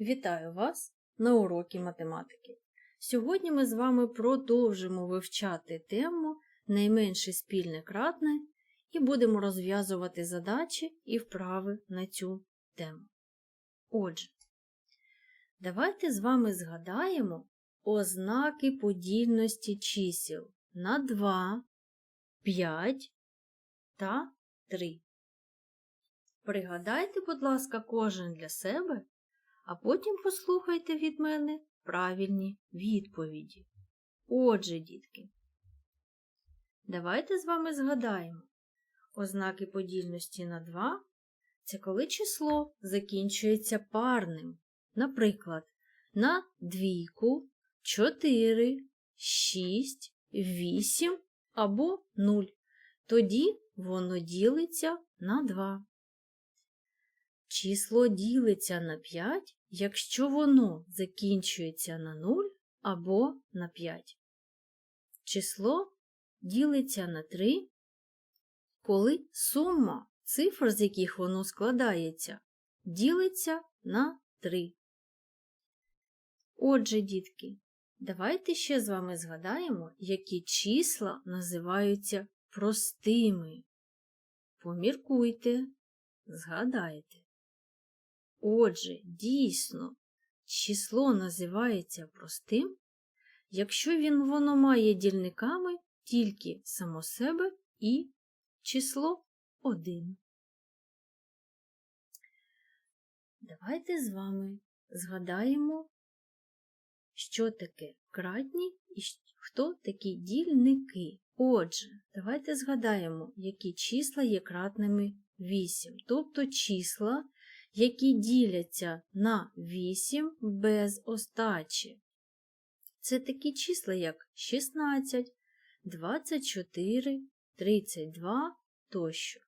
Вітаю вас на урокі математики. Сьогодні ми з вами продовжимо вивчати тему найменше спільне кратне і будемо розв'язувати задачі і вправи на цю тему. Отже, давайте з вами згадаємо ознаки подільності чисел на 2, 5 та 3. Пригадайте, будь ласка, кожен для себе, а потім послухайте від мене правильні відповіді. Отже, дітки, давайте з вами згадаємо. Ознаки подільності на 2 це коли число закінчується парним. Наприклад, на двійку, 4, 6, 8 або 0. Тоді воно ділиться на 2. Число ділиться на 5, якщо воно закінчується на 0 або на 5. Число ділиться на 3, коли сума цифр, з яких воно складається, ділиться на 3. Отже, дітки, давайте ще з вами згадаємо, які числа називаються простими. Поміркуйте, згадайте. Отже, дійсно, число називається простим, якщо він воно має дільниками тільки само себе і число 1. Давайте з вами згадаємо, що таке кратні і хто такі дільники. Отже, давайте згадаємо, які числа є кратними 8, тобто числа, які діляться на 8 без остачі. Це такі числа, як 16, 24, 32 тощо.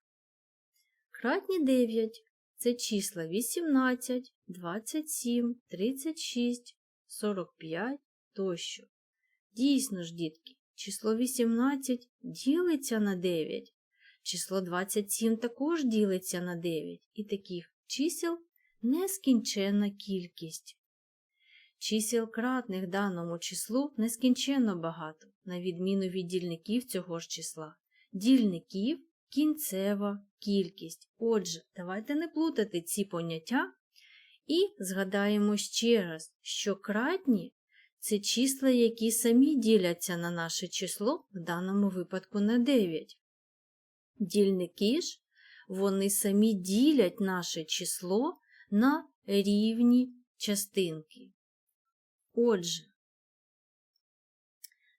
Кратні 9 це числа 18, 27, 36, 45 тощо. Дійсно ж, дітки, число 18 ділиться на 9, число 27 також ділиться на 9 і таких чисел нескінченна кількість. Чисел кратних даному числу нескінченно багато, на відміну від дільників цього ж числа. Дільників кінцева кількість. Отже, давайте не плутати ці поняття і згадаємо ще раз, що кратні це числа, які самі діляться на наше число, в даному випадку на 9. Дільники ж вони самі ділять наше число на рівні частинки. Отже,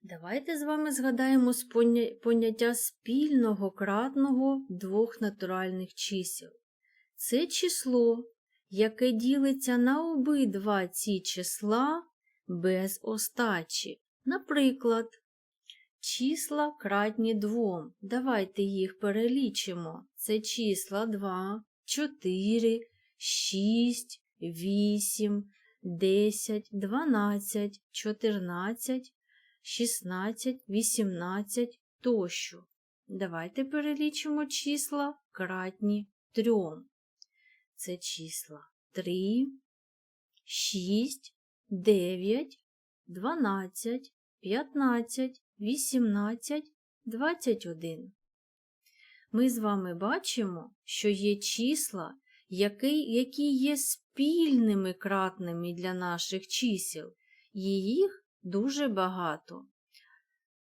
давайте з вами згадаємо поняття спільного кратного двох натуральних чисел. Це число, яке ділиться на обидва ці числа без остачі. Наприклад, Числа кратні двом. Давайте їх перелічимо. Це числа 2, 4, 6, 8, 10, 12, 14, 16, 18 тощо. Давайте перелічимо числа кратні трьом. Це числа 3, 6, 9, 12, 15, 18, 21. Ми з вами бачимо, що є числа, які, є спільними кратними для наших чисел, і їх дуже багато.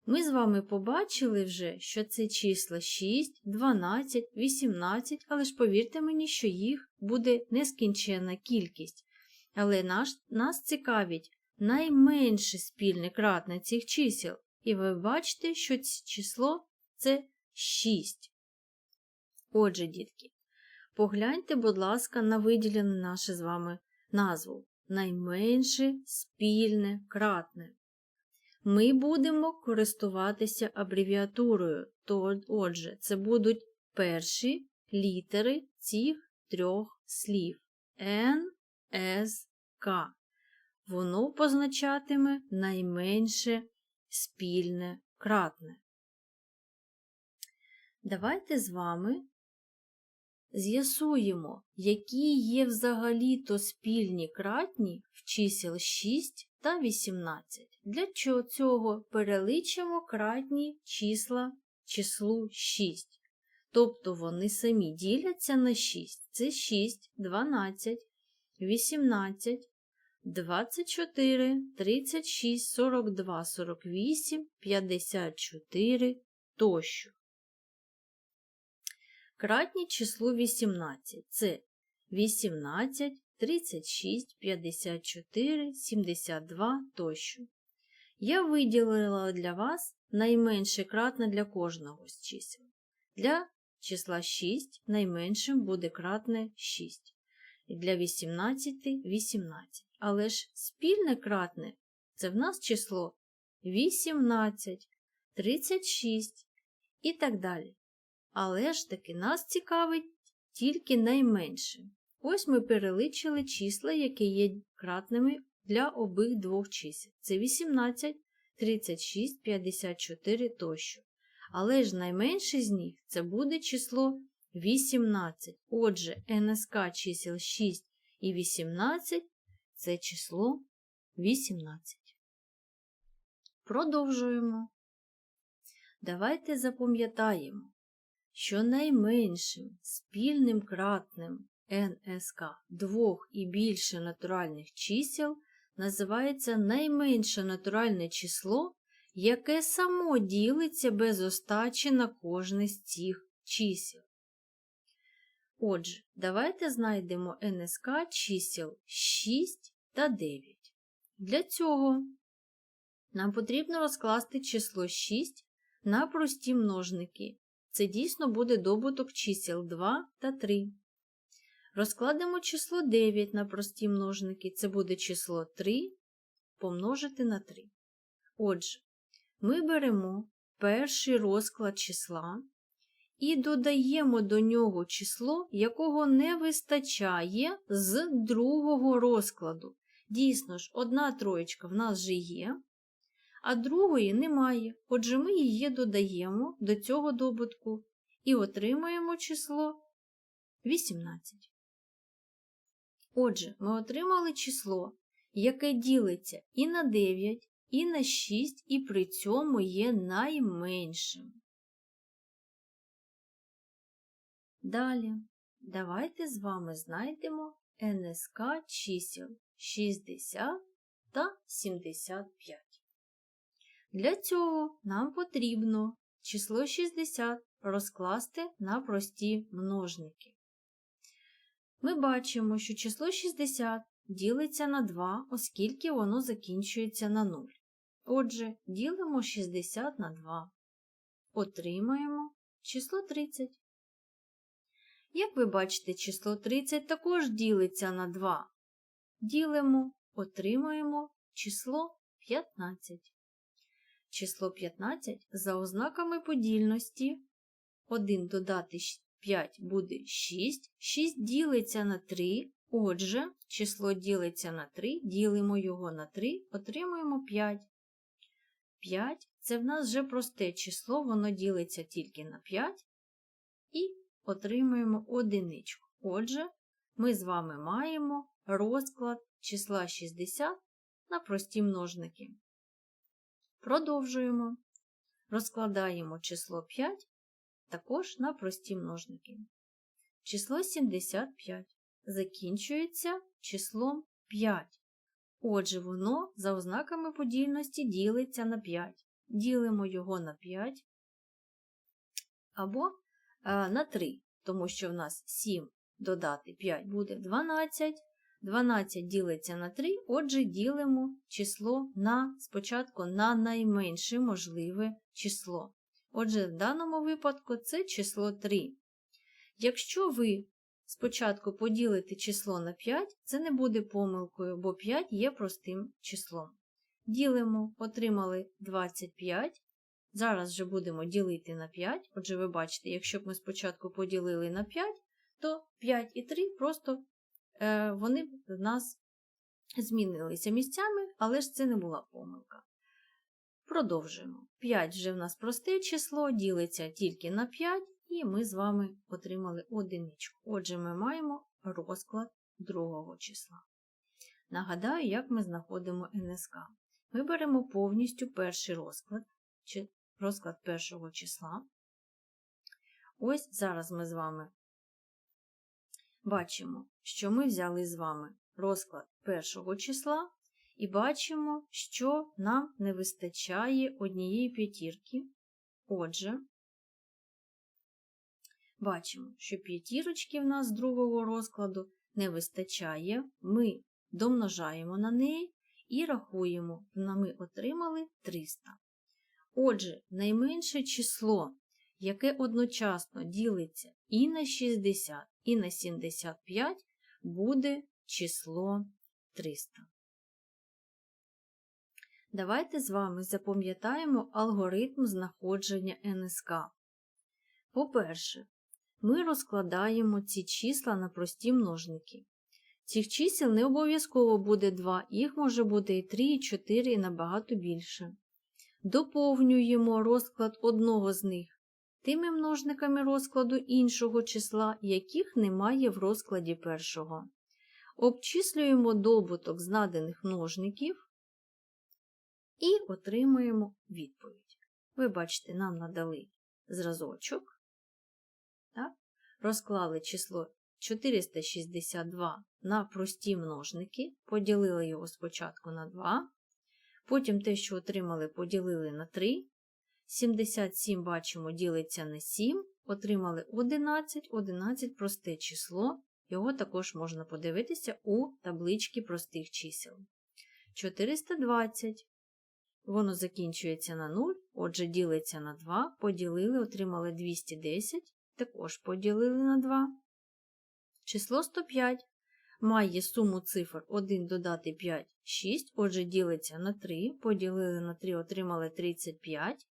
Ми з вами побачили вже, що це числа 6, 12, 18, але ж повірте мені, що їх буде нескінченна кількість. Але наш, нас цікавить найменше спільне кратне цих чисел. І ви бачите, що це число це 6. Отже, дітки, погляньте, будь ласка, на виділену наше з вами назву найменше спільне кратне. Ми будемо користуватися абревіатурою. Отже, це будуть перші літери цих трьох слів Н, С, К. Воно позначатиме найменше спільне кратне. Давайте з вами З'ясуємо, які є взагалі-то спільні кратні в чисел 6 та 18. Для цього переличимо кратні числа числу 6. Тобто вони самі діляться на 6. Це 6, 12, 18, 24, 36, 42, 48, 54 тощо. Кратні числу 18 це 18, 36, 54, 72 тощо. Я виділила для вас найменше кратне для кожного з чисел. Для числа 6 найменшим буде кратне 6. І для 18 18. Але ж спільне кратне це в нас число 18, 36 і так далі. Але ж таки нас цікавить тільки найменше. Ось ми переличили числа, які є кратними для обох двох чисел. Це 18, 36, 54 тощо. Але ж найменше з них це буде число 18. Отже, НСК чисел 6 і 18 це число 18. Продовжуємо. Давайте запам'ятаємо, що найменшим спільним кратним НСК двох і більше натуральних чисел називається найменше натуральне число, яке само ділиться без остачі на кожне з цих чисел. Отже, давайте знайдемо НСК чисел 6 та 9. Для цього нам потрібно розкласти число 6 на прості множники. Це дійсно буде добуток чисел 2 та 3. Розкладемо число 9 на прості множники. Це буде число 3 помножити на 3. Отже, ми беремо перший розклад числа і додаємо до нього число, якого не вистачає з другого розкладу. Дійсно ж, одна троєчка в нас вже є, а другої немає. Отже, ми її додаємо до цього добутку і отримаємо число 18. Отже, ми отримали число, яке ділиться і на 9, і на 6, і при цьому є найменшим. Далі, давайте з вами знайдемо НСК чисел 60 та 75. Для цього нам потрібно число 60 розкласти на прості множники. Ми бачимо, що число 60 ділиться на 2, оскільки воно закінчується на 0. Отже, ділимо 60 на 2. Отримаємо число 30. Як ви бачите, число 30 також ділиться на 2. Ділимо, отримаємо число 15. Число 15 за ознаками подільності 1 додати 5 буде 6, 6 ділиться на 3, отже, число ділиться на 3, ділимо його на 3, отримуємо 5. 5 це в нас вже просте число, воно ділиться тільки на 5 і отримуємо одиничку. Отже, ми з вами маємо розклад числа 60 на прості множники. Продовжуємо. Розкладаємо число 5 також на прості множники. Число 75 закінчується числом 5. Отже, воно за ознаками подільності ділиться на 5. Ділимо його на 5 або а, на 3, тому що в нас 7 додати 5 буде 12. 12 ділиться на 3, отже, ділимо число на спочатку на найменше можливе число. Отже, в даному випадку це число 3. Якщо ви спочатку поділите число на 5, це не буде помилкою, бо 5 є простим числом. Ділимо, отримали 25. Зараз вже будемо ділити на 5. Отже, ви бачите, якщо б ми спочатку поділили на 5, то 5 і 3 просто вони в нас змінилися місцями, але ж це не була помилка. Продовжуємо. 5 вже в нас просте число, ділиться тільки на 5, і ми з вами отримали одиничку. Отже, ми маємо розклад другого числа. Нагадаю, як ми знаходимо НСК. Ми беремо повністю перший розклад, чи розклад першого числа. Ось зараз ми з вами бачимо, що ми взяли з вами розклад першого числа і бачимо, що нам не вистачає однієї п'ятірки. Отже, бачимо, що п'ятірочки в нас з другого розкладу не вистачає. Ми домножаємо на неї і рахуємо, ми отримали 300. Отже, найменше число, яке одночасно ділиться і на 60, і на 75, буде число 300. Давайте з вами запам'ятаємо алгоритм знаходження НСК. По-перше, ми розкладаємо ці числа на прості множники. Цих чисел не обов'язково буде 2, їх може бути і 3, і 4, і набагато більше. Доповнюємо розклад одного з них тими множниками розкладу іншого числа, яких немає в розкладі першого. Обчислюємо добуток з наданих множників і отримуємо відповідь. Ви бачите, нам надали зразочок. Так? Розклали число 462 на прості множники, поділили його спочатку на 2, потім те, що отримали, поділили на 3. 77 бачимо, ділиться на 7, отримали 11, 11 просте число, його також можна подивитися у табличці простих чисел. 420. Воно закінчується на 0, отже, ділиться на 2, поділили, отримали 210, також поділили на 2. Число 105 має суму цифр 1 додати 5 6, отже, ділиться на 3, поділили на 3, отримали 35.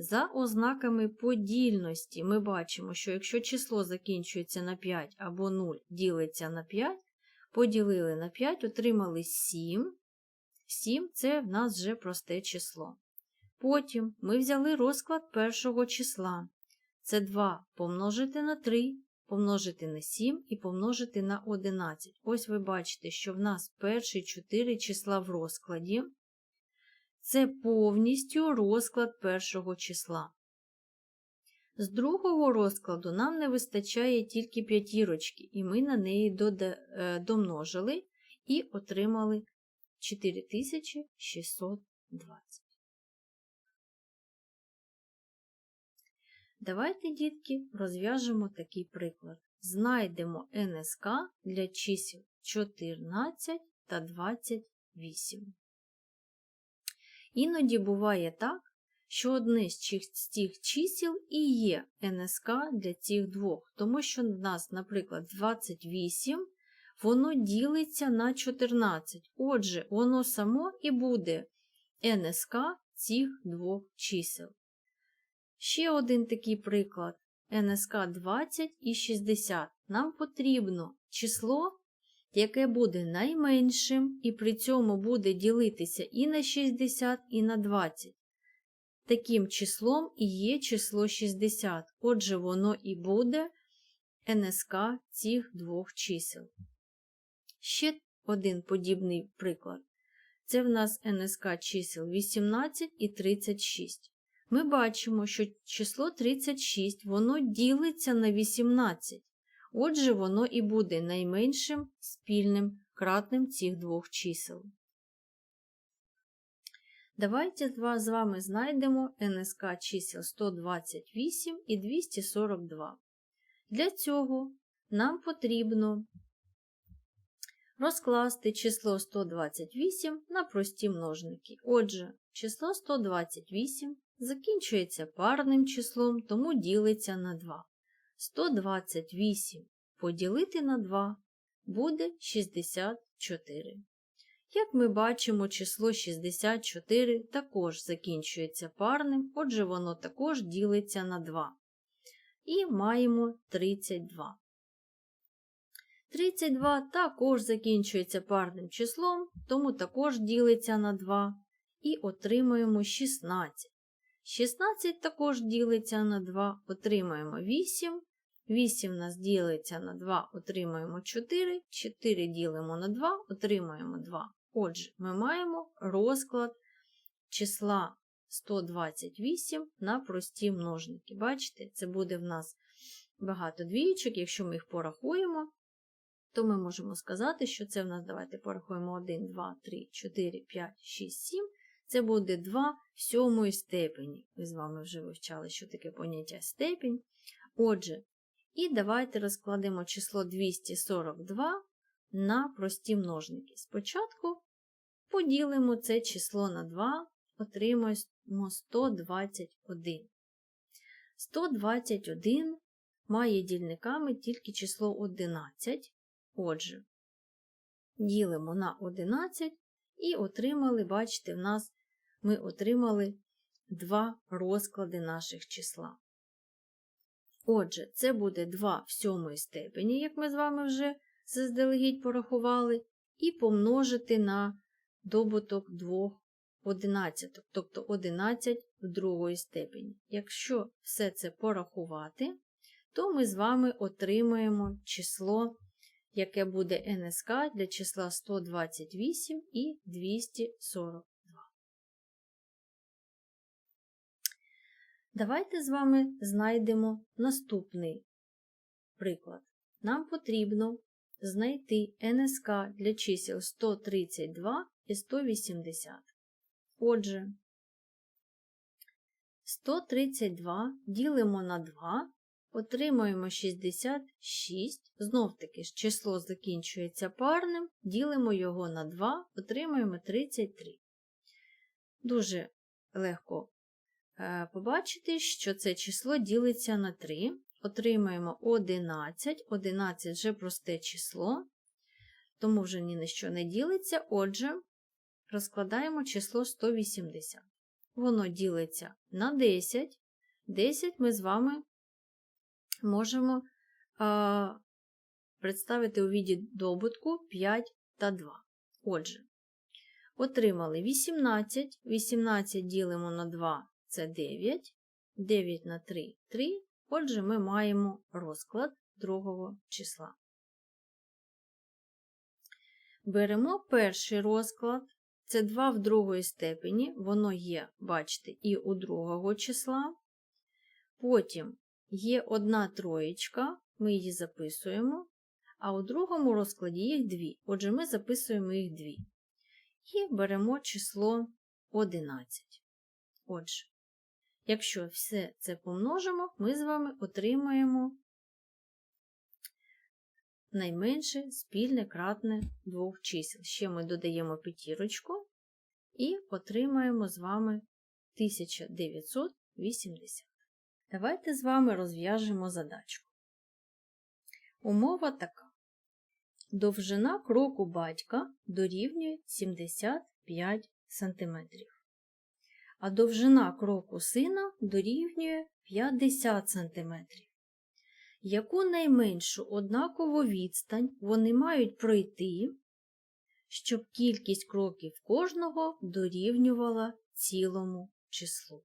За ознаками подільності ми бачимо, що якщо число закінчується на 5 або 0 ділиться на 5, поділили на 5, отримали 7. 7 це в нас вже просте число. Потім ми взяли розклад першого числа. Це 2 помножити на 3, помножити на 7 і помножити на 11. Ось ви бачите, що в нас перші 4 числа в розкладі. Це повністю розклад першого числа. З другого розкладу нам не вистачає тільки п'ятірочки, і ми на неї е, домножили і отримали 4620. Давайте, дітки, розв'яжемо такий приклад. Знайдемо НСК для чисел 14 та 28. Іноді буває так, що одне з цих чисел і є НСК для цих двох, тому що в нас, наприклад, 28 воно ділиться на 14. Отже, воно само і буде НСК цих двох чисел. Ще один такий приклад. НСК 20 і 60. Нам потрібно число, яке буде найменшим, і при цьому буде ділитися і на 60, і на 20. Таким числом і є число 60. Отже, воно і буде НСК цих двох чисел. Ще один подібний приклад. Це в нас НСК чисел 18 і 36. Ми бачимо, що число 36 воно ділиться на 18. Отже, воно і буде найменшим спільним кратним цих двох чисел. Давайте з вами знайдемо НСК чисел 128 і 242. Для цього нам потрібно розкласти число 128 на прості множники. Отже, число 128 закінчується парним числом, тому ділиться на 2. 128 поділити на 2 буде 64. Як ми бачимо, число 64 також закінчується парним, отже, воно також ділиться на 2. І маємо 32. 32 також закінчується парним числом, тому також ділиться на 2 і отримуємо 16. 16 також ділиться на 2, отримаємо 8. 8 у нас ділиться на 2, отримаємо 4. 4 ділимо на 2, отримаємо 2. Отже, ми маємо розклад числа 128 на прості множники. Бачите, це буде в нас багато двієчок. Якщо ми їх порахуємо, то ми можемо сказати, що це в нас, давайте порахуємо 1, 2, 3, 4, 5, 6, 7. Це буде 2 в сьомої степені. Ми з вами вже вивчали, що таке поняття степінь. Отже, і давайте розкладемо число 242 на прості множники. Спочатку поділимо це число на 2, отримаємо 121. 121 має дільниками тільки число 11. Отже, ділимо на 11 і отримали, бачите, в нас ми отримали два розклади наших числа. Отже, це буде 2 в сьомої степені, як ми з вами вже заздалегідь порахували, і помножити на добуток двох одинадцяток, тобто 11 в другої степені. Якщо все це порахувати, то ми з вами отримаємо число, яке буде НСК для числа 128 і 242. Давайте з вами знайдемо наступний приклад. Нам потрібно знайти НСК для чисел 132 і 180. Отже, 132 ділимо на 2, отримуємо 66. Знов таки ж число закінчується парним, ділимо його на 2, отримуємо 33. Дуже легко побачити, що це число ділиться на 3. Отримаємо 11. 11 вже просте число, тому вже ні на що не ділиться. Отже, розкладаємо число 180. Воно ділиться на 10. 10 ми з вами можемо а, представити у віді добутку 5 та 2. Отже, отримали 18. 18 ділимо на 2 це 9. 9 на 3 3. Отже, ми маємо розклад другого числа. Беремо перший розклад. Це 2 в другої степені, воно є, бачите, і у другого числа. Потім є одна троєчка, ми її записуємо, а у другому розкладі їх дві. Отже, ми записуємо їх дві. І беремо число 11. Отже, якщо все це помножимо, ми з вами отримаємо найменше спільне кратне двох чисел. Ще ми додаємо п'ятірочку і отримаємо з вами 1980. Давайте з вами розв'яжемо задачку. Умова така. Довжина кроку батька дорівнює 75 см, а довжина кроку сина дорівнює 50 см яку найменшу однакову відстань вони мають пройти, щоб кількість кроків кожного дорівнювала цілому числу.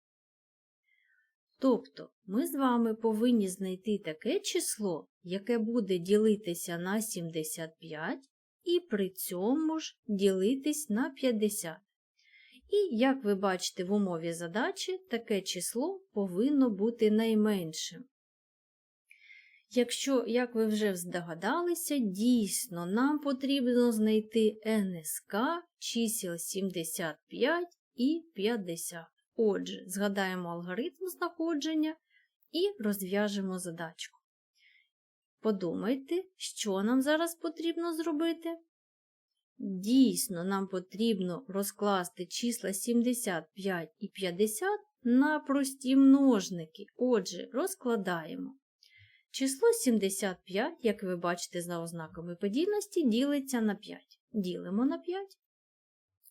Тобто ми з вами повинні знайти таке число, яке буде ділитися на 75 і при цьому ж ділитись на 50. І, як ви бачите в умові задачі, таке число повинно бути найменшим. Якщо, як ви вже здогадалися, дійсно нам потрібно знайти НСК чисел 75 і 50. Отже, згадаємо алгоритм знаходження і розв'яжемо задачку. Подумайте, що нам зараз потрібно зробити. Дійсно, нам потрібно розкласти числа 75 і 50 на прості множники. Отже, розкладаємо. Число 75, як ви бачите за ознаками подільності, ділиться на 5. Ділимо на 5.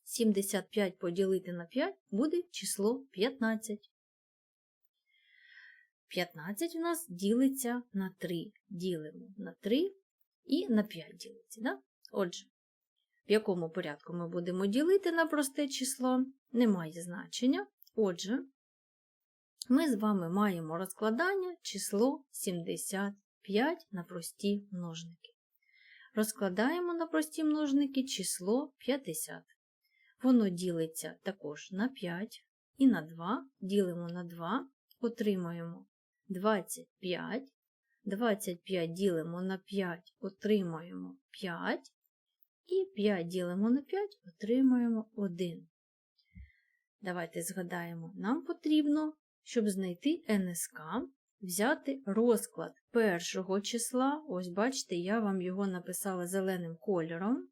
75 поділити на 5 буде число 15. 15 у нас ділиться на 3. Ділимо на 3 і на 5 ділиться. Да? Отже, в якому порядку ми будемо ділити на просте число, немає значення. Отже, ми з вами маємо розкладання число 75 на прості множники. Розкладаємо на прості множники число 50. Воно ділиться також на 5 і на 2. Ділимо на 2, отримаємо 25. 25 ділимо на 5, отримаємо 5. І 5 ділимо на 5, отримаємо 1. Давайте згадаємо, нам потрібно, щоб знайти НСК, взяти розклад першого числа. Ось, бачите, я вам його написала зеленим кольором.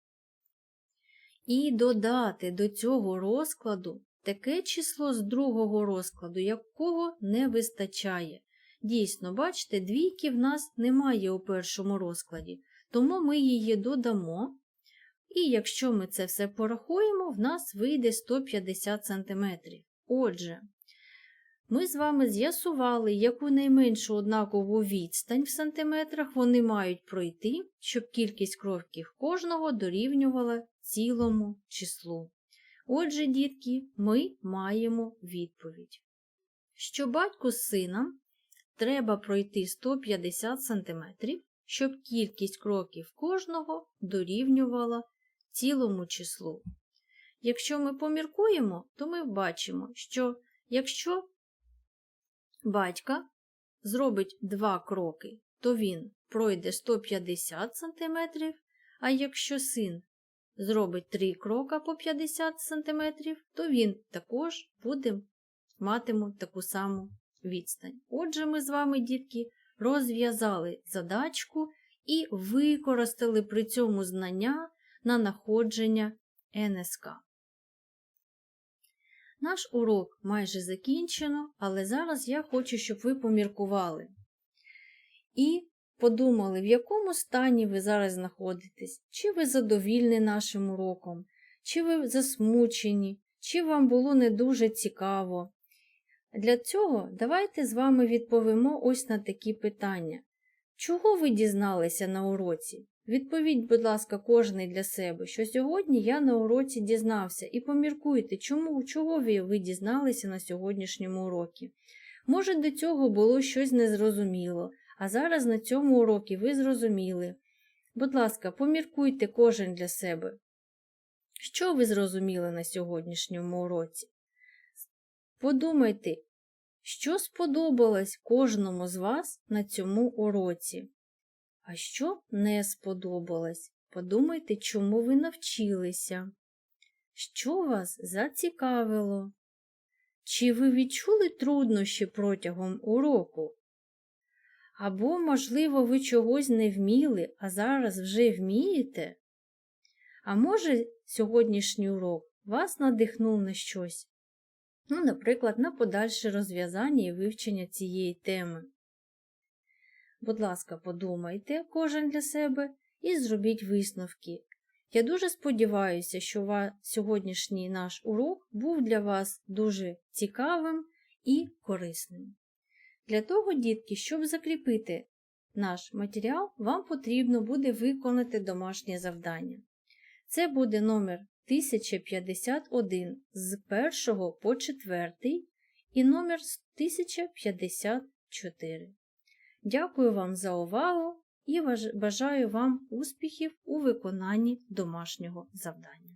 І додати до цього розкладу таке число з другого розкладу, якого не вистачає. Дійсно, бачите, двійки в нас немає у першому розкладі, тому ми її додамо. І якщо ми це все порахуємо, в нас вийде 150 см. Отже, ми з вами з'ясували, яку найменшу однакову відстань в сантиметрах вони мають пройти, щоб кількість кроків кожного дорівнювала цілому числу. Отже, дітки, ми маємо відповідь. Що батьку з сином треба пройти 150 см, щоб кількість кроків кожного дорівнювала цілому числу. Якщо ми поміркуємо, то ми бачимо, що якщо батька зробить два кроки, то він пройде 150 см, а якщо син зробить три крока по 50 см, то він також буде матиме таку саму відстань. Отже, ми з вами, дітки, розв'язали задачку і використали при цьому знання на находження НСК. Наш урок майже закінчено, але зараз я хочу, щоб ви поміркували і подумали, в якому стані ви зараз знаходитесь, чи ви задовільні нашим уроком, чи ви засмучені, чи вам було не дуже цікаво. Для цього давайте з вами відповімо ось на такі питання. Чого ви дізналися на уроці? Відповідь, будь ласка, кожний для себе, що сьогодні я на уроці дізнався, і поміркуйте, чому, чого ви, ви дізналися на сьогоднішньому уроці. Може, до цього було щось незрозуміло, а зараз на цьому уроці ви зрозуміли. Будь ласка, поміркуйте кожен для себе. Що ви зрозуміли на сьогоднішньому уроці? Подумайте, що сподобалось кожному з вас на цьому уроці. А що не сподобалось? Подумайте, чому ви навчилися. Що вас зацікавило? Чи ви відчули труднощі протягом уроку? Або, можливо, ви чогось не вміли, а зараз вже вмієте? А може, сьогоднішній урок вас надихнув на щось? Ну, наприклад, на подальше розв'язання і вивчення цієї теми. Будь ласка, подумайте кожен для себе і зробіть висновки. Я дуже сподіваюся, що сьогоднішній наш урок був для вас дуже цікавим і корисним. Для того, дітки, щоб закріпити наш матеріал, вам потрібно буде виконати домашнє завдання. Це буде номер 1051 з 1 по 4 і номер 1054. Дякую вам за увагу і бажаю вам успіхів у виконанні домашнього завдання.